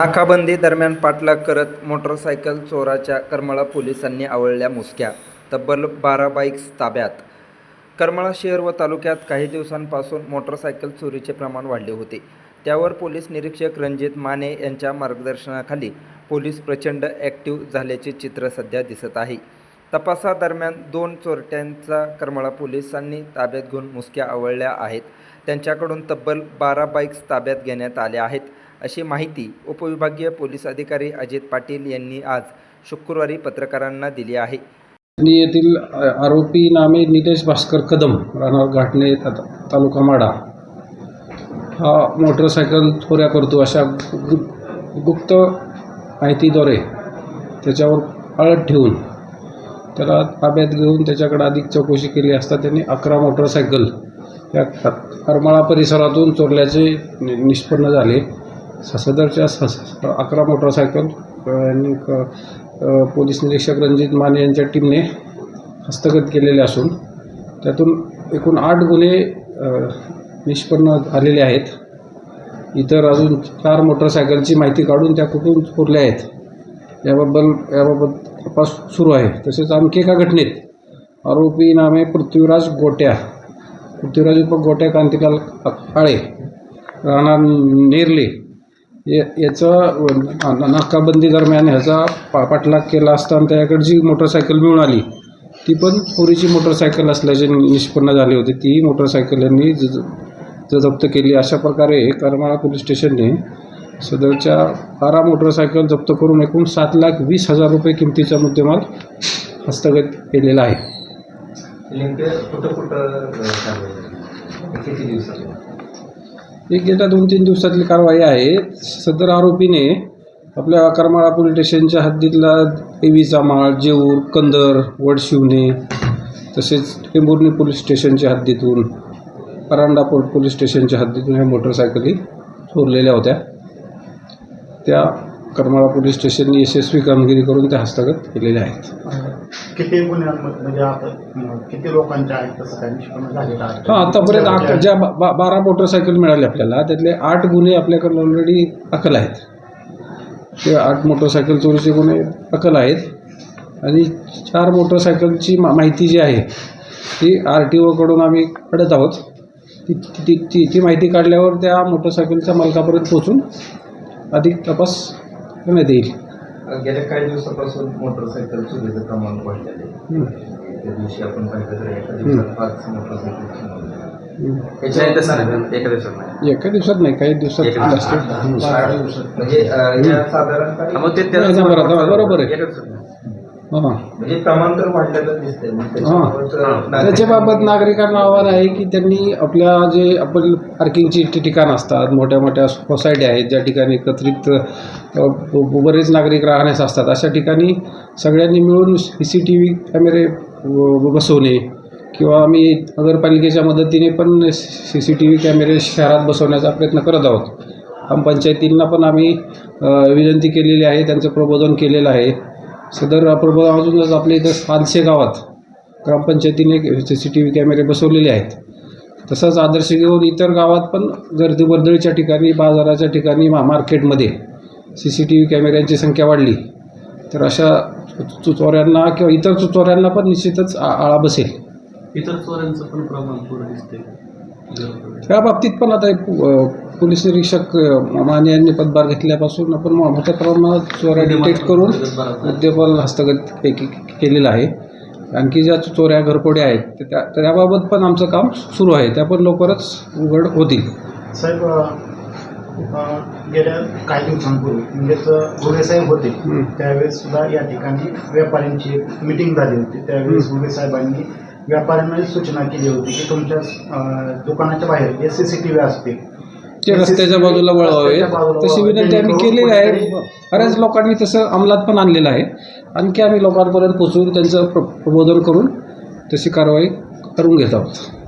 नाकाबंदी दरम्यान पाठलाग करत मोटरसायकल चोराच्या करमाळा पोलिसांनी आवळल्या मुसक्या. तब्बल बारा बाईक्स ताब्यात. करमाळा शहर व तालुक्यात काही दिवसांपासून मोटरसायकल चोरीचे प्रमाण वाढले होते. त्यावर पोलीस निरीक्षक रणजित माने यांच्या मार्गदर्शनाखाली पोलीस प्रचंड ॲक्टिव्ह झाल्याचे चित्र सध्या दिसत आहे. तपासादरम्यान दोन चोरट्यांचा करमाळा पोलिसांनी ताब्यात घेऊन मुसक्या आवळल्या आहेत. त्यांच्याकडून तब्बल बारा बाईक्स ताब्यात घेण्यात आल्या आहेत. अशी माहिती उपविभागीय पोलीस अधिकारी अजित पाटील यांनी आज शुक्रवारी पत्रकारांना दिली आहे. येथील आरोपी नामे निलेश भास्कर कदम राहणार घाटणे तालुका माडा हा मोटरसायकल थोऱ्या करतो अशा गु- गुप्त माहितीद्वारे त्याच्यावर आळत ठेवून त्याला ताब्यात घेऊन त्याच्याकडे अधिक चौकशी केली असता त्यांनी अकरा मोटरसायकल या करमाळा परिसरातून चोरल्याचे नि- निष्पन्न झाले. सदरच्या स- अकरा मोटरसायकल आणि पोलीस निरीक्षक रणजित माने यांच्या टीमने हस्तगत केलेले असून त्यातून एकूण आठ गुन्हे निष्पन्न झालेले आहेत. इतर अजून चार मोटरसायकलची माहिती काढून त्या कुठून पुरल्या आहेत याबाबत याबाबत तपास सुरू आहे. तसेच आणखी एका घटनेत आरोपी नामे पृथ्वीराज गोट्या पृथ्वीराज उप गोट्या कांतिलाल काळे राहणार नेरले याचं नाकाबंदी दरम्यान ह्याचा पा पाठलाग केला असताना त्याच्याकडे जी मोटरसायकल मिळून आली ती पण पुरीची मोटरसायकल असल्याचे निष्पन्न झाले होते. ती मोटरसायकल यांनी ज जप्त केली. अशा प्रकारे करमाळा पोलीस स्टेशनने सदरच्या बारा मोटरसायकल जप्त करून एकूण सात लाख वीस हजार रुपये किमतीचा मुद्देमाल हस्तगत केलेला आहे. कुठं कुठं किती दिवसात एक गेल्या दोन तीन दिवसातली कारवाई आहे. सदर आरोपीने आपल्या करमाळा पोलीस स्टेशनच्या हद्दीतला एवीचा माळ जेऊर कंदर वडशिवणे तसेच टेंभुर्णी पोलीस स्टेशनच्या हद्दीतून परांडापूर पोलीस स्टेशनच्या हद्दीतून ह्या मोटरसायकली चोरलेल्या होत्या. त्या करमाळा पोलीस स्टेशनने यशस्वी कामगिरी करून त्या हस्तगत केलेल्या आहेत. किती गुन्ह्यांमध्ये म्हणजे आता किती लोकांच्या आहेत तसं काय निष्पन्न झालेलं आहे? हां आतापर्यंत आठ ज्या बा- बा- बारा मोटरसायकल मिळाले आपल्याला त्यातले आठ गुन्हे आपल्याकडे ऑलरेडी दाखल आहेत. ते आठ मोटरसायकल चोरीचे गुन्हे दाखल आहेत. आणि चार मोटरसायकलची मा माहिती जी आहे ती आर टी ओकडून आम्ही काढत आहोत. ती ती ती ती माहिती काढल्यावर त्या मोटरसायकलच्या मालकापर्यंत पोहोचून अधिक तपास करण्यात येईल. गेल्या काही दिवसापासून मोटरसायकल चोरीचं प्रमाण वाढलेलं आहे. त्या दिवशी आपण पाहिलं तर एका. दिवसात पाच मोटरसायकल एका दिवसात नाही. एका दिवसात नाही काही दिवसात. म्हणजे साधारणतः मग ते त्याला नाही, बरोबर- बरोबर आहे. एका दिवसात नाही. हां म्हणजे प्रमाण तर वाढलेलं दिसतंय. मग त्याच्याबाबत, नागरिकांना आव्हान आहे की त्यांनी आपल्या जे आपण पार्किंगची ठिकाणं असतात मोठ्या मोठ्या सोसायटी आहेत ज्या ठिकाणी एकत्रित बरेच नागरिक राहण्यास असतात अशा ठिकाणी सगळ्यांनी मिळून सी सी टी व्ही कॅमेरे बसवणे किंवा आम्ही नगरपालिकेच्या मदतीने पण सी सी टी व्ही कॅमेरे शहरात बसवण्याचा प्रयत्न करत आहोत. ग्रामपंचायतींना पण आम्ही विनंती केलेली आहे त्यांचं प्रबोधन केलेलं आहे. सदर प्रभाग अजूनच आपल्या इथं सातशे गावात ग्रामपंचायतीने सी सी टी व्ही कॅमेरे बसवलेले आहेत. तसंच आदर्श घेऊन इतर गावात पण गर्दी वर्दळीच्या ठिकाणी बाजाराच्या ठिकाणी मा मार्केटमध्ये सी सी टी व्ही कॅमेऱ्यांची संख्या वाढली. तर अशा चुचोऱ्यांना किंवा इतर चुचोऱ्यांना पण निश्चितच आ- आळा बसेल. इतर चोऱ्यांचं पण प्रमाण पूर्ण दिसते त्या बाबतीत पण आता पोलीस निरीक्षक माने यांनी पदभार घेतल्यापासून आपण मोठ्या प्रमाणात चोऱ्या डिटेक्ट करून मुद्देमाल हस्तगत के- के- केलेलं आहे. आणखी ज्या चोऱ्या घरफोड्या आहेत त्या त्याबाबत पण आमचं काम सुरू आहे. त्या पण लवकरच उघड होतील. साहेब गेल्या काही दिवसांपूर्वी म्हणजेच गुरे साहेब होते. त्यावेळेस सुद्धा या ठिकाणी व्यापाऱ्यांची एक मिटिंग झाली होती. त्यावेळेस गुरे साहेबांनी व्यापाऱ्यांना सूचना केली होती की तुमच्या दुकानाच्या बाहेर जे सी सी टी व्ही असतील ते रस्त्याच्या बाजूला वळवावे. तशी. विनंती आम्ही केलेली आहे. बऱ्याच लोकांनी तसं अंमलात पण आणलेलं आहे. आणखी आम्ही लोकांपर्यंत पोचवून त्यांचं प्र प्रबोधन करून तशी कारवाई करून घेत आहोत.